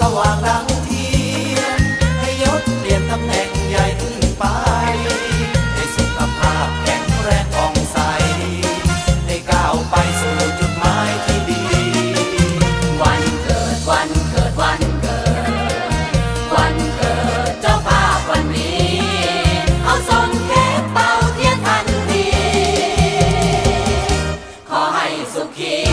สว่างดังเทียน ให้ยศเปลี่ยนตำแหน่งใหญ่ขึ้นไป ให้สุภาพแข็งแรงองใส ได้ก้าวไปสู่จุดหมายที่ดี วันเกิดวันเกิดวันเกิด วันเกิดเจ้าภาวันนี้ เอาสนเค้เป่าเทียนทันที ขอให้สุขี